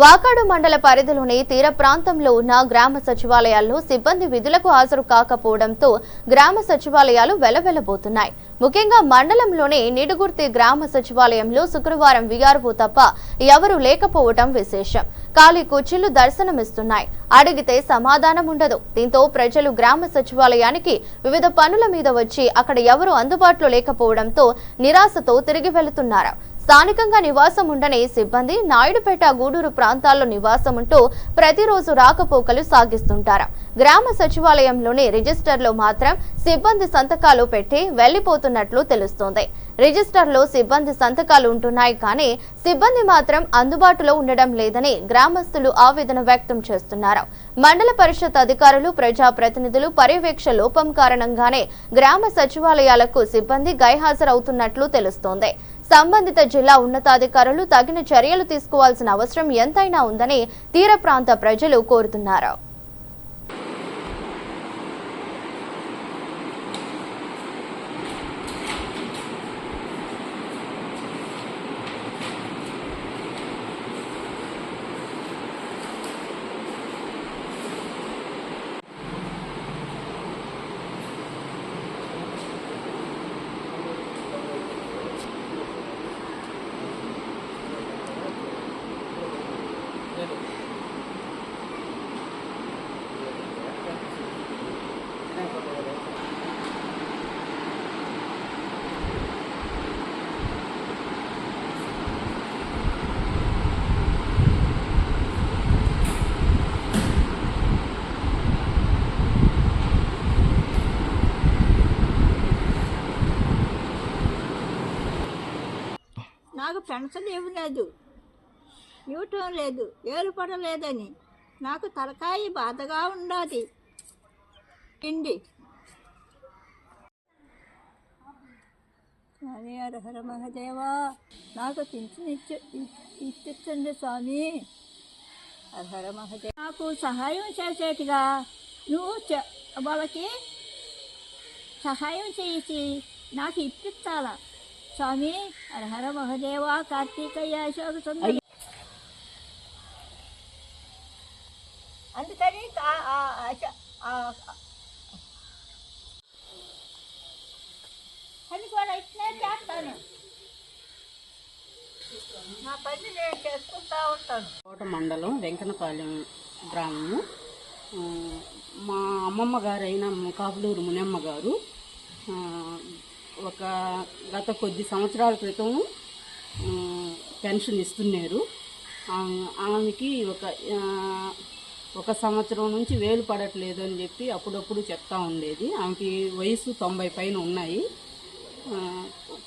వాకాడు మండల పరిధిలోని తీర ప్రాంతంలో ఉన్న గ్రామ సచివాలయాల్లో సిబ్బంది విధులకు హాజరు కాకపోవడంతో గ్రామ సచివాలయాలు వెలవెలబోతున్నాయి. ముఖ్యంగా మండలంలోని నిడుగుర్తి గ్రామ సచివాలయంలో శుక్రవారం వీఆర్ఓ తప్ప ఎవరూ లేకపోవడం విశేషం. ఖాళీ కుర్చీలు దర్శనమిస్తున్నాయి. అడిగితే సమాధానం ఉండదు. దీంతో ప్రజలు గ్రామ సచివాలయానికి వివిధ పనుల మీద వచ్చి అక్కడ ఎవరూ అందుబాటులో లేకపోవడంతో నిరాశతో తిరిగి వెళుతున్నారు. స్థానికంగా నివాసం ఉండని సిబ్బంది నాయుడుపేట గూడూరు ప్రాంతాల్లో నివాసం ఉంటూ ప్రతిరోజు రాకపోకలు సాగిస్తుంటారు. గ్రామ సచివాలయంలోని రిజిస్టర్లో మాత్రం సిబ్బంది సంతకాలు పెట్టి వెళ్ళిపోతున్నట్లు తెలుస్తోంది. రిజిస్టర్లో సిబ్బంది సంతకాలు ఉంటున్నాయి కానీ సిబ్బంది మాత్రం అందుబాటులో ఉండడం లేదని గ్రామస్తులు ఆవేదన వ్యక్తం చేస్తున్నారు. మండల పరిషత్ అధికారులు ప్రజాప్రతినిధులు పర్యవేక్ష లోపం కారణంగానే గ్రామ సచివాలయాలకు సిబ్బంది గైహాజరవుతున్నట్లు తెలుస్తోంది. సంబంధిత జిల్లా ఉన్నతాధికారులు తగిన చర్యలు తీసుకోవాల్సిన అవసరం ఎంతైనా ఉందని తీర ప్రాంత ప్రజలు కోరుతున్నారు. నాకు పెన్షన్ ఇవ్వలేదు. ఇవ్వటం లేదు ఏలుపడలేదని నాకు తలకాయి బాధగా ఉన్నది తిండి. స్వామి అర్హర మహదేవా నాకు పింఛన్ ఇచ్చి ఇప్పించండి స్వామి. అర్హర మహదేవ నాకు సహాయం చేసేట్టుగా. నువ్వు చె- వాళ్ళకి సహాయం చేసి నాకు ఇప్పించాలా స్వామి హరహర మహదేవ కార్తీకయ్య అశోక సుందరి. అందుకని పని కూడా ఇట్లే చేస్తాను. నా పని నేను చేసుకుంటా ఉంటాను. కోట మండలం వెంకనపాలెం గ్రామము. మా అమ్మమ్మ గారు అయిన కాపులూరు మునమ్మ గారు ఒక గత కొద్ది సంవత్సరాల క్రితం పెన్షన్ ఇస్తున్నారు. ఆమెకి ఒక ఒక సంవత్సరం నుంచి వేలు పడట్లేదు అని చెప్పి అప్పుడప్పుడు చెప్తా ఉండేది. ఆమెకి వయసు తొంభై పైన ఉన్నాయి.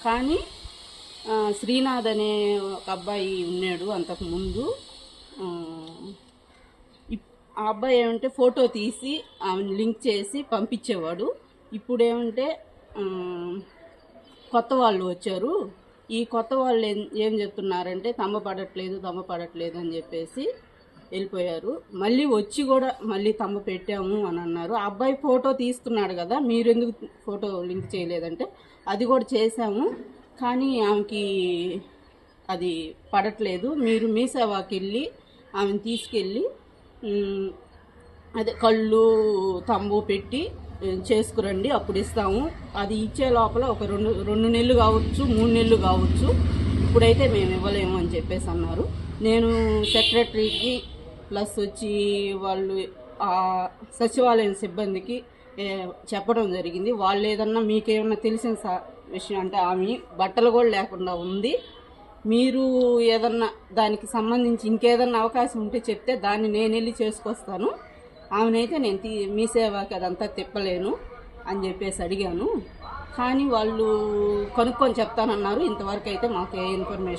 కానీ శ్రీనాథ్ అనే ఒక అబ్బాయి ఉన్నాడు అంతకుముందు. ఆ, ఇప్- ఆ అబ్బాయి ఏమంటే ఫోటో తీసి ఆమెను లింక్ చేసి పంపించేవాడు. ఇప్పుడు ఏమంటే కొత్త వాళ్ళు వచ్చారు. ఈ కొత్త వాళ్ళు ఏం ఏం చెప్తున్నారంటే తమ్మ పడట్లేదు తమ్మ పడట్లేదు అని చెప్పేసి వెళ్ళిపోయారు. మళ్ళీ వచ్చి కూడా మళ్ళీ తమ్మ పెట్టాము అని అన్నారు. ఆ అబ్బాయి ఫోటో తీస్తున్నాడు కదా మీరు ఎందుకు ఫోటో లింక్ చేయలేదంటే అది కూడా చేశాము. కానీ ఆమెకి అది పడట్లేదు. మీరు మీ సేవాకి వెళ్ళి ఆమెను తీసుకెళ్ళి అదే కళ్ళు తంబు పెట్టి చేసుకురండి అప్పుడు ఇస్తాము. అది ఇచ్చే లోపల ఒక రెండు రెండు నెలలు కావచ్చు మూడు నెలలు కావచ్చు. ఇప్పుడైతే మేము ఇవ్వలేము అని చెప్పేసి అన్నారు. నేను సెక్రటరీకి ప్లస్ వచ్చి వాళ్ళు సచివాలయం సిబ్బందికి చెప్పడం జరిగింది. వాళ్ళు ఏదన్నా మీకేమన్నా తెలిసిన సా- విషయం అంటే ఆమె బట్టలు కూడా లేకుండా ఉంది. మీరు ఏదన్నా దానికి సంబంధించి ఇంకేదన్నా అవకాశం ఉంటే చెప్తే దాన్ని నేను వెళ్ళి చేసుకొస్తాను. ఆమెనైతే నేను తీ మీ సేవకి అదంతా తిప్పలేను అని చెప్పేసి అడిగాను. కానీ వాళ్ళు కనుక్కొని చెప్తానన్నారు. ఇంతవరకు అయితే మాకు ఏ ఇన్ఫర్మేషన్